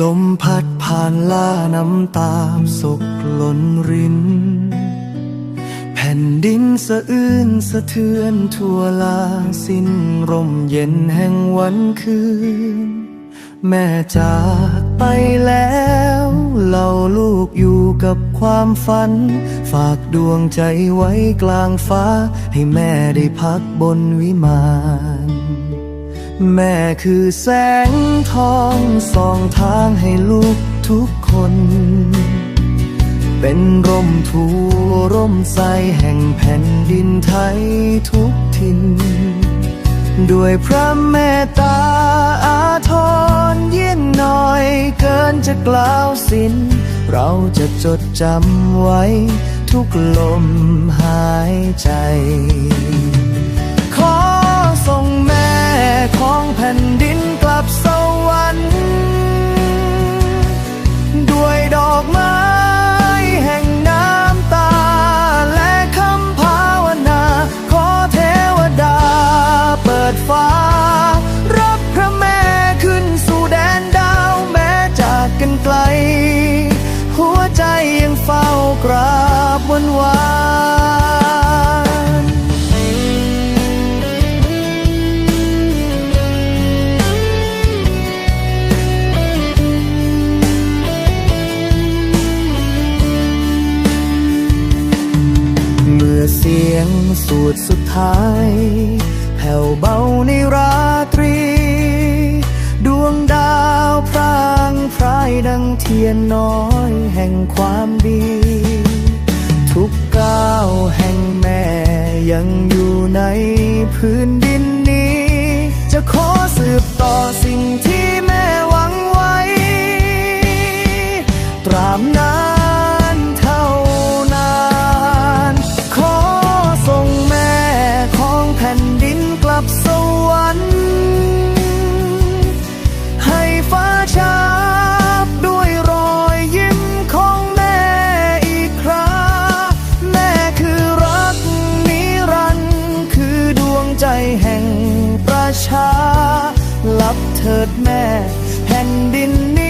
ลมพัดผ่านล่าน้ำตาสุกล้นริน แผ่นดินสะอื้นสะเทือนทั่วลาสิ้นร่มเย็นแห่งวันคืน แม่จากไปแล้วเราลูกอยู่กับความฝัน ฝากดวงใจไว้กลางฟ้า ให้แม่ได้พักบนวิมาน แม่คือแสงทองส่องทางให้ลูกทุกคน เป็นร่มทูร่มใสแห่งแผ่นดินไทยทุกทิน ด้วยพระเมตตาอาทรเยี่ยงน้อยเกินจะกล่าวสิ้นเราจะจดจำไว้ทุกลมห ฟ้า รับพระแม่ขึ้นสู่แดนดาวแม้จากกันไกล หัวใจยังเฝ้ากราบวันวานเมื่อเสียงสวดสุดท้าย แผ่วเบาในราตรี ดวงดาวพรางพรายดังเทียนน้อยแห่งความดี ทุกก้าวแห่งแม่ยังอยู่ในพื้นดิน หลับเถิดแม่ แผ่นดินนี้